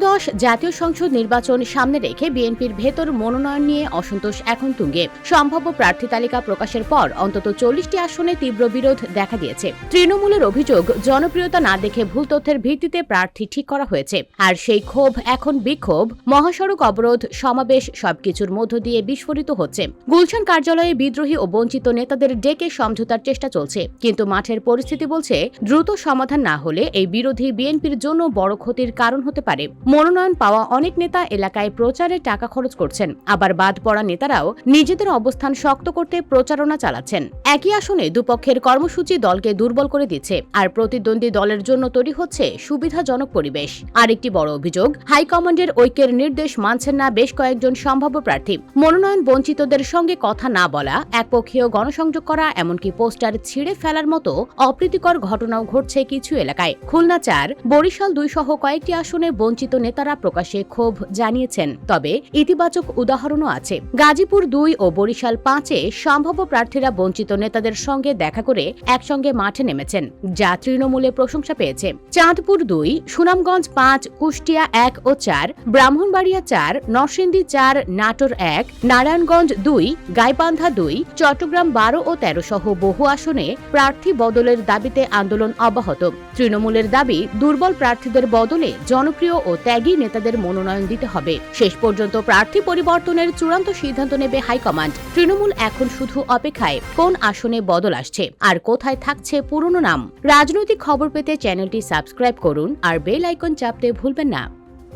ত্রয়োদশ জাতীয় সংসদ নির্বাচন সামনে রেখে বিএনপির ভেতর মনোনয়ন নিয়ে অসন্তোষ এখন তুঙ্গে। সম্ভাব্য প্রার্থী তালিকা প্রকাশের পর অন্তত চল্লিশটি আসনে তীব্র বিরোধ দেখা দিয়েছে। তৃণমূলের অভিযোগ, জনপ্রিয়তা না দেখে ভুল তথ্যের ভিত্তিতে প্রার্থী ঠিক করা হয়েছে। আর সেই ক্ষোভ এখন বিক্ষোভ, মহাসড়ক অবরোধ, সমাবেশ সবকিছুর মধ্য দিয়ে বিস্ফোরিত হচ্ছে। গুলশান কার্যালয়ে বিদ্রোহী ও বঞ্চিত নেতাদের ডেকে সমঝোতার চেষ্টা চলছে। কিন্তু মাঠের পরিস্থিতি বলছে, দ্রুত সমাধান না হলে এই বিরোধী বিএনপির জন্য বড় ক্ষতির কারণ হতে পারে। মনোনয়ন পাওয়া অনেক নেতা এলাকায় প্রচারে টাকা খরচ করছেন। আবার বাদ পড়া নেতারাও নিজেদের অবস্থান শক্ত করতে প্রচারণা চালাচ্ছেন। একই আসনে দুপক্ষের কর্মসূচি দলকে দুর্বল করে দিচ্ছে। আর প্রতিদ্বন্দ্বী দলের জন্য তৈরি হচ্ছে সুবিধাজনক পরিবেশ। আরেকটি বড় অভিযোগ, হাইকমান্ডের ঐক্যের নির্দেশ মানছেন না বেশ কয়েকজন সম্ভাব্য প্রার্থী। মনোনয়ন বঞ্চিতদের সঙ্গে কথা না বলা, একপক্ষীয় গণসংযোগ করা, এমনকি পোস্টার ছিঁড়ে ফেলার মতো অপ্রীতিকর ঘটনাও ঘটছে কিছু এলাকায়। খুলনা চার, বরিশাল দুই সহ কয়েকটি আসনে বঞ্চিত নেতারা প্রকাশ্যে ক্ষোভ জানিয়েছেন। তবে ইতিবাচক উদাহরণও আছে। গাজীপুর দুই ও বরিশাল পাঁচে সম্ভাব্য প্রার্থীরা বঞ্চিত নেতাদের সঙ্গে দেখা করে একসঙ্গে মাঠে নেমেছেন, যা তৃণমূলে প্রশংসা পেয়েছে। চাঁদপুর দুই, সুনামগঞ্জ পাঁচ, কুষ্টিয়া এক ও চার, ব্রাহ্মণবাড়িয়া চার, নরসিংদী চার, নাটোর এক, নারায়ণগঞ্জ দুই, গাইবান্ধা দুই, চট্টগ্রাম বারো ও তেরো সহ বহু আসনে প্রার্থী বদলের দাবিতে আন্দোলন অব্যাহত। তৃণমূলের দাবি, দুর্বল প্রার্থীদের বদলে জনপ্রিয় ও ত্যাগী নেতাদের মনোনয়ন দিতে হবে। শেষ পর্যন্ত প্রার্থী পরিবর্তনের চূড়ান্ত সিদ্ধান্ত নেবে হাইকমান্ড। তৃণমূল এখন শুধু অপেক্ষায়, কোন আসনে বদল আসছে, আর কোথায় থাকছে পুরনো নাম? রাজনৈতিক খবর পেতে চ্যানেলটি সাবস্ক্রাইব করুন, আর বেল আইকন চাপতে ভুলবেন না।